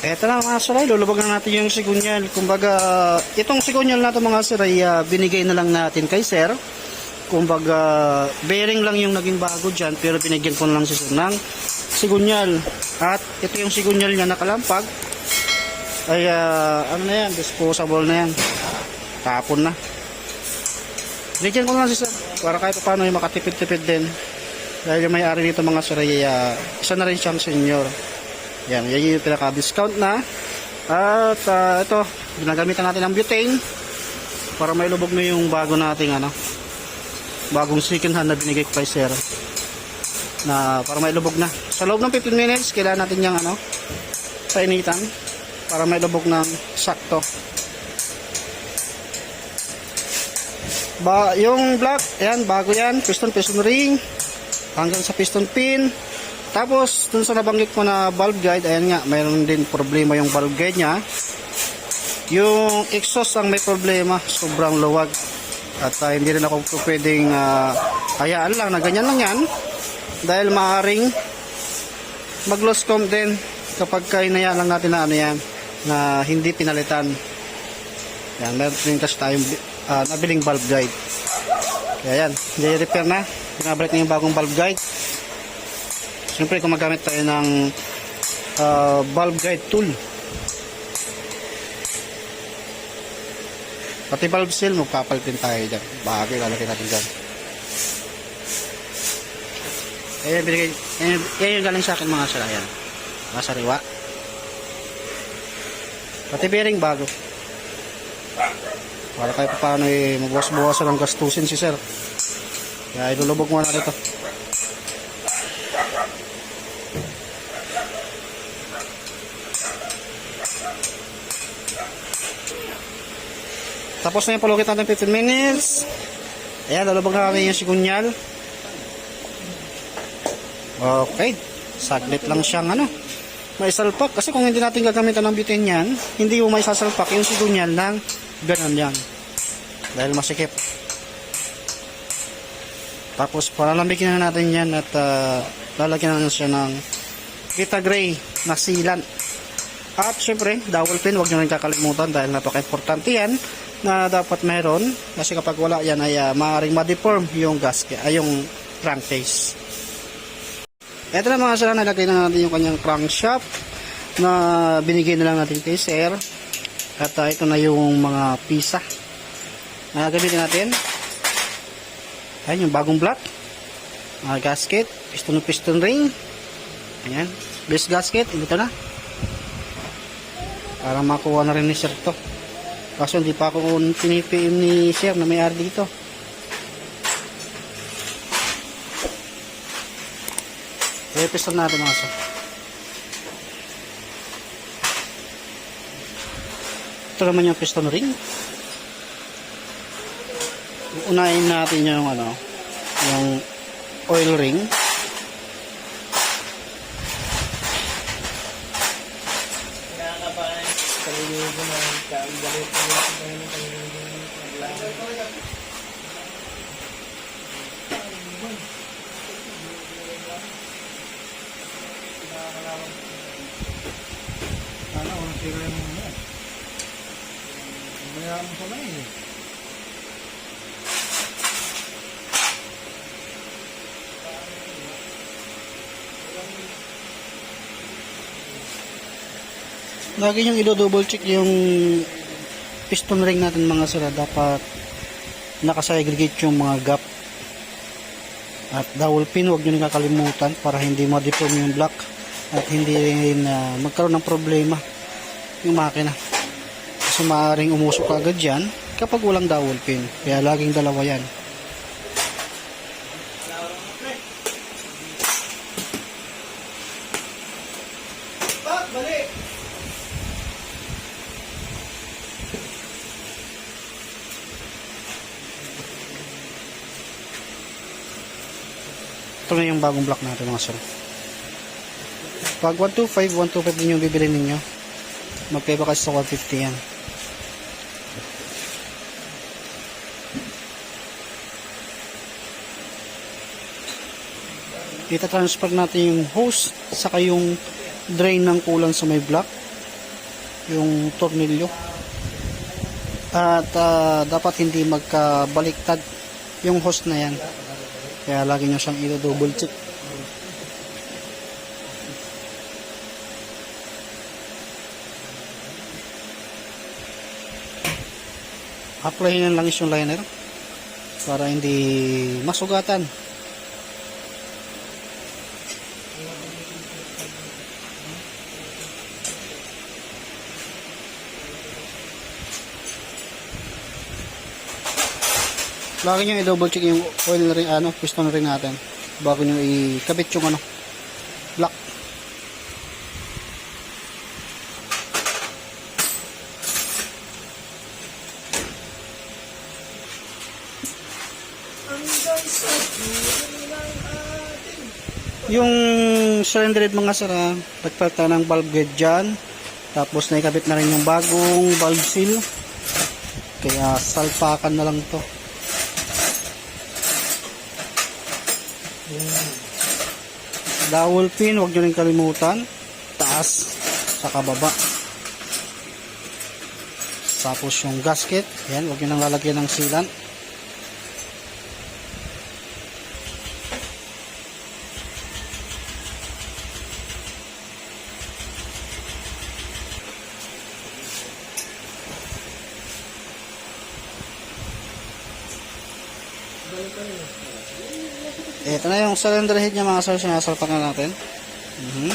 Eto na mga sir, ay lulubog na natin yung sigunyal. Kumbaga, itong sigunyal natin mga sir ay ah, binigay na lang natin kay sir. Kumbaga, bearing lang yung naging bago dyan, pero binigyan ko na lang si sir ng sigunyal. At ito yung sigunyal niya nakalampag. Ay, ah, ano na yan, disposable na yan. Tapon na. Binigyan ko na lang si sir, para kahit paano yung makatipid-tipid din. Dahil yung may-ari nito mga sir ay ah, isa na rin siyang senior. Yan, yan yung pinaka-discount na. At ah, ito, ginagamitan natin ng butane para may lubog na yung bago nating ano, bagong second hand na binigay ko kay Sir. Na para may lubog na. Sa loob ng 15 minutes, kailangan natin yung ano, painitan para may lubog ng sakto. Ba, yung block, ayan, bago yan, piston, piston ring, hanggang sa piston pin, tapos, dun sa nabanggit ko na valve guide, ayan nga, mayroon din problema yung valve guide niya. Yung exhaust ang may problema, sobrang luwag. At ah, hindi rin ako pwedeng hayaan lang na ganyan lang yan. Dahil maaring mag-loss comp din kapag kainaya lang natin na ano yan, na hindi pinalitan. Yan, meron din kasi tayong ah, nabiling valve guide. Kaya yan, i-repair na. Pinabalik na yung bagong valve guide. Siyempre, gumagamit tayo ng uh, valve guide tool. Pati valve seal, magpapalitin tayo dyan. Bago ilalagay natin dyan. Ayan, binigay, ayan, ayan yung galing sa akin mga sila. Ayan. Mga sariwa. Pati bearing bago. Para kahit paano eh, mabuwas-buwasan ng gastusin si sir. Kaya ilulubog muna dito. Tapos na yung palugit natin 15 minutes. Ayan, lalabag na natin yung sigunyal. Okay. Saglit lang siyang ano. May salpak. Kasi kung hindi natin gagamitan ng butane yan, hindi mo may sasalpak yung sigunyal ng ganun yan. Dahil masikip. Tapos palalambigin na natin yan at uh, lalagyan na siya ng kita gray na sealant. At syempre, dowel pin, huwag nyo rin kakalimutan dahil napaka-importante yan na dapat meron kasi kapag wala yan ay uh, maaaring ma-deform yung gasket, ay yung crankcase. Ito na mga sir, nalagay na natin yung kanyang crankshaft na binigay na lang natin kay sir. At uh, ito na yung mga pisa na gamitin natin. Ayan yung bagong block. Uh, gasket, piston piston ring. Ayan, base gasket, ito na. Para makuha na rin ni sir to. Kaso hindi pa ako pinipiim ni sir na may-ari dito. Piston natin mga sir. Ito naman yung piston ring. Unahin natin yung ano, yung oil ring. Sana walang sira yung mga. Mayaman pala eh. Lagi yung i-double check yung piston ring natin mga sir. Dapat nakasegregate yung mga gap. At dowel pin, huwag nyo nang kakalimutan para hindi ma-deform yung block at hindi rin ah, magkaroon ng problema yung makina. Kasi maaaring umusok agad yan kapag walang dowel pin. Kaya laging dalawa yan. Ito na yung bagong block natin mga sir. Pag 125, 125 din yung bibili ninyo. Magkaiba kasi sa 150 yan. Ita-transfer natin yung hose saka yung drain ng kulang sa may block yung tornilyo. At ah, dapat hindi magkabaliktad yung hose na yan. Kaya lagi nyo siyang i-double check. Apply nyo lang yung liner para hindi masugatan. Lagi nyo i-double check yung oil ring, ano, piston ring natin bago nyo ikabit yung ano, block. Yung cylinder head mga sara, nagpalta ng valve guide dyan. Tapos naikabit na rin yung bagong valve seal. Kaya salpakan na lang to. Dowel pin, huwag nyo rin kalimutan. Taas, sa kababa. Tapos yung gasket, yan, huwag nyo nang lalagyan ng sealant. Ito na yung cylinder head niya mga sir, sinasalpak na natin. Mhm.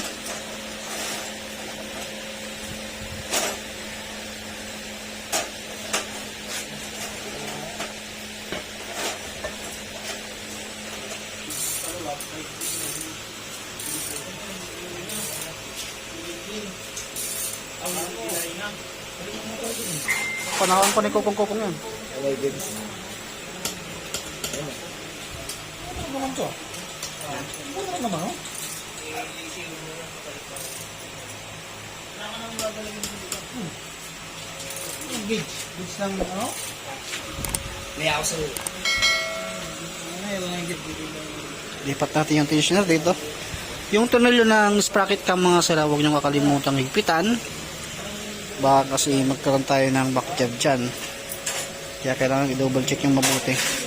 Panahon pa ni Kokong-Kokong yan. Ano naman to? Ano naman, oh? Hmm. Gauge. Gauge ng ano? May ako sa gauge? Lipat natin yung tensioner dito. Yung tornilyo ng sprocket cam mga sila, huwag nyo kakalimutan higpitan. Baka kasi magkaroon tayo ng back job dyan. Kaya kailangan i-double check yung mabuti.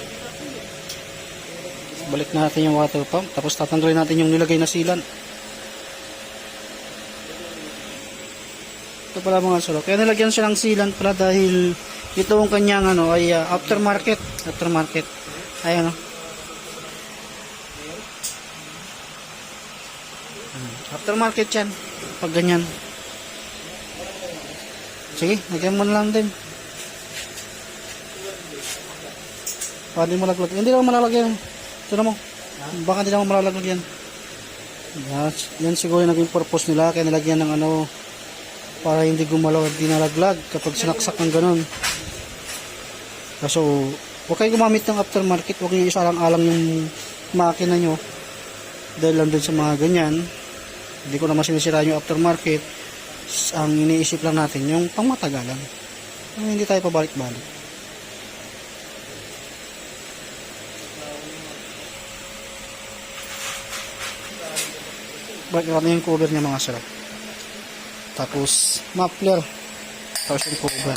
Balik natin yung water pump. Tapos tatanggalin natin yung nilagay na sealant. Ito pala mga solo. Kaya nilagyan siya ng sealant pala dahil ito ang kanyang ano, ay ah, aftermarket. Aftermarket. Ayan o. Aftermarket yan. Pag ganyan. Sige, lagyan mo na lang din. Pwede mo laglag. Hindi naman malalagyan. Ito na mo. Baka hindi naman malalaglag yan. Yan, yan siguro yung naging purpose nila. Kaya nilagyan ng ano para hindi gumalaw at di nalaglag kapag sinaksak ng ganun. So, huwag kayo gumamit ng aftermarket. Huwag niyo isalang-alang yung makina nyo. Dahil lang din sa mga ganyan. Hindi ko naman sinisira yung aftermarket. Ang iniisip lang natin yung pangmatagalan. Hindi tayo pabalik-balik. Balik natin yung cover niya mga sarap. Tapos, muffler. Tapos yung cover.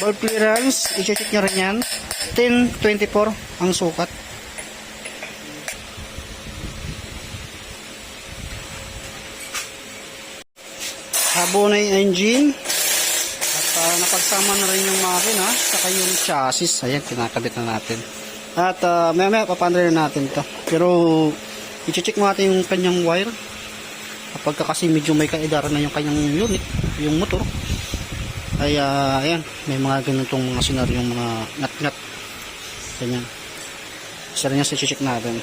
Bulb clearance, i-check nyo rin yan. 1024 ang sukat. Habo na yung engine. At ah, napagsama na rin yung makina saka yung chassis. Ayan, kinakabit na natin. At uh, maya maya papandar na natin to. Pero i-check mo natin yung kanyang wire. Kapag ka kasi medyo may kaedaran na yung kanyang unit, yung motor. Ay ah, ayan, may mga ganitong mga senaryo yung mga ngat-ngat. Ganyan. Isa rin yan sa check natin.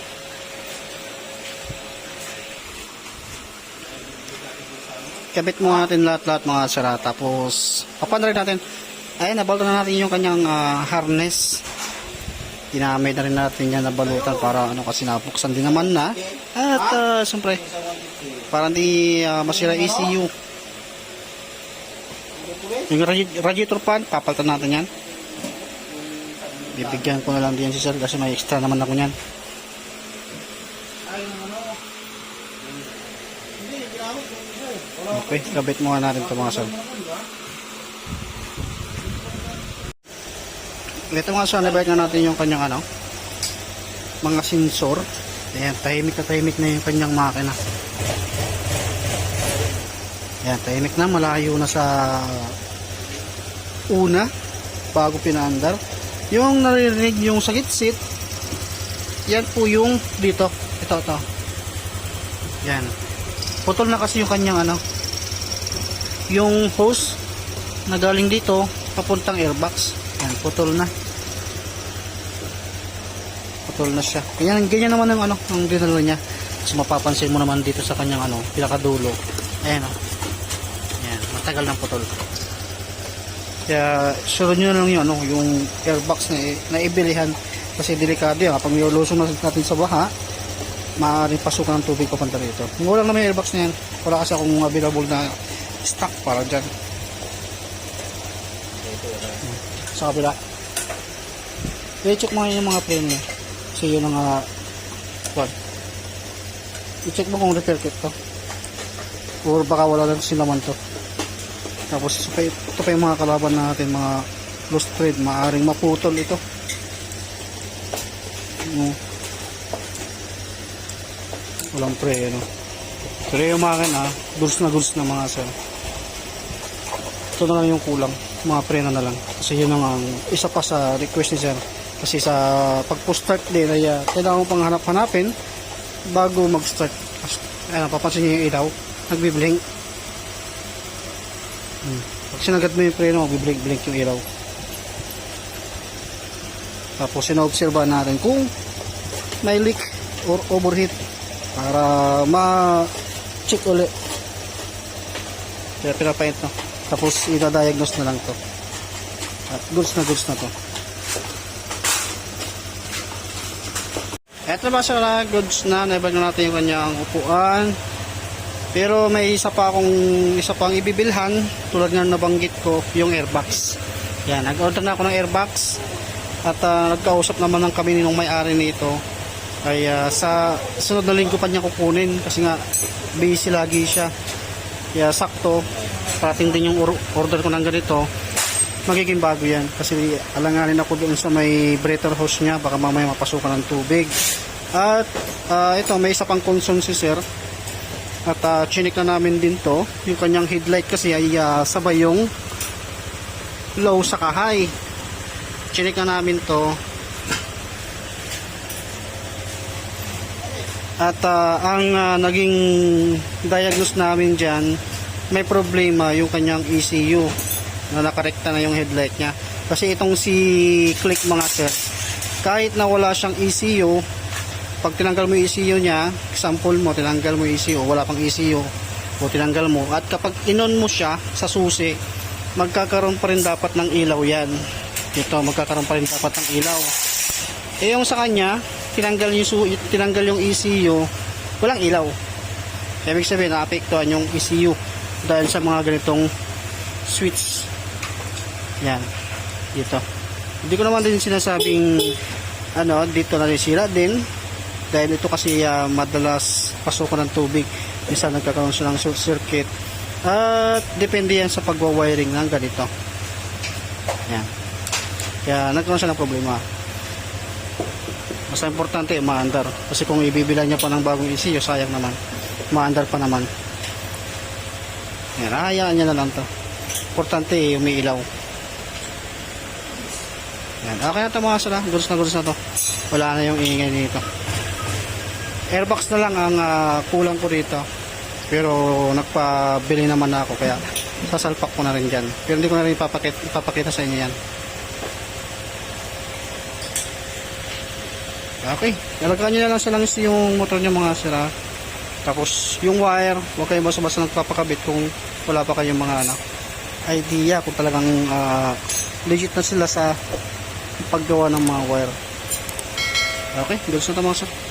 kabit mo natin lahat-lahat mga sara tapos papandarin natin ayun nabalto na natin yung kanyang ah, harness dinamay na rin natin yan na balutan para ano kasi nabuksan din naman na. At uh, siyempre para hindi ah, masira ECU yung radi- radiator fan papalitan natin yan. Bibigyan ko na lang din si sir kasi may extra naman ako yan Okay, kabit muna natin ito mga sir. Ito mga sir, nabalik na natin yung kanyang ano, mga sensor. Ayan, tahimik na tahimik na yung kanyang makina. Ayan, tahimik na, malayo na sa una bago pinaandar. Yung naririnig yung sa gitsit, yan po yung dito. Ito, ito. Yan. Putol na kasi yung kanyang ano, yung hose na galing dito papuntang airbox. Yan, putol na. Putol na siya. Ganyan, ganyan naman ang ano, ang dinalo niya. Tapos mapapansin mo naman dito sa kanyang ano, pinakadulo. Ayan o. Yan, matagal ng putol. Kaya sure nyo lang yung, ano, yung airbox na, na ibilihan kasi delikado yan. Kapag nilulusong natin sa baha, maaaring pasukan ng tubig papunta rito. Wala naman yung airbox na yan, wala kasi akong available na stock para dyan. Sa kabila. I-check mo yung mga preno niya. Kasi yun ang uh. I-check mo kung repair kit to. Or baka wala lang silaman to. Tapos ito pa, ito pa yung mga kalaban natin, mga lost thread, maaaring maputol ito. No. Walang pre, ano. Pero yung mga akin, ah, goods na goods na mga sir. Ito na lang yung kulang, mga preno na lang. Kasi yun ang ang isa pa sa request ni sir. Kasi sa pagpo-start din ay uh, kailangan pang hanap-hanapin bago mag-start. Ayan, papansin niyo yung ilaw, nagbiblink. Hmm. Pag sinagat mo yung preno, magbiblink-blink yung ilaw. Tapos sinaobserba natin kung may leak or overheat para ma-check ulit. Kaya pinapaint no. Tapos ida-diagnose na lang to. At goods na goods na to. Eto ba sa goods na naibag na natin yung kanyang upuan. Pero may isa pa akong isa pang ibibilhan tulad nga nabanggit ko yung airbox. Yan, nag-order na ako ng airbox at ah, nagkausap naman ng kami nung may-ari nito ay ah, sa sunod na linggo pa niya kukunin kasi nga busy lagi siya. Kaya sakto, parating din yung or- order ko ng ganito magiging bago yan. Kasi alanganin ako doon sa may breather hose niya baka mamaya mapasukan ng tubig. At ah, ito may isa pang concern si sir. At uh, chinik na namin din to yung kanyang headlight kasi ay ah, sabay yung low sa high chinik na namin to at ah, ang ah, naging diagnose namin dyan may problema yung kanyang ECU na nakarekta na yung headlight niya. Kasi itong si Click mga sir, kahit na wala siyang ECU, pag tinanggal mo yung ECU niya, example mo, tinanggal mo yung ECU, wala pang ECU, o tinanggal mo, at kapag inon mo siya sa susi, magkakaroon pa rin dapat ng ilaw yan. Ito, magkakaroon pa rin dapat ng ilaw. Eh yung sa kanya, tinanggal yung, tinanggal yung ECU, walang ilaw. Ibig sabihin, naapektuhan yung ECU dahil sa mga ganitong switch. Yan. Dito. Hindi ko naman din sinasabing ano, dito na rin sila din dahil ito kasi ah, madalas pasukan ng tubig. Minsan nagkakaroon siya ng short circuit. At depende yan sa pagwa-wiring ng ganito. Yan. Kaya nagkaroon siya ng problema. Mas importante, maandar. Kasi kung ibibilan niya pa ng bagong ECU, sayang naman. Maandar pa naman. Yan, hayaan niya na lang to. Importante, umiilaw. Yan, okay na to mga sala. Gulos na gulos na to. Wala na yung ingay nito. Airbox na lang ang ah, kulang ko rito. Pero nagpabili naman na ako kaya sasalpak ko na rin dyan. Pero hindi ko na rin ipapakita, ipapakita sa inyo yan. Okay. Nalagaan nyo na lang sa langis yung motor nyo mga sira. Tapos yung wire, huwag kayong basta-basta nagpapakabit kung wala pa kayong mga ano, idea kung talagang ah, legit na sila sa paggawa ng mga wire. Okay, gusto na mga sir.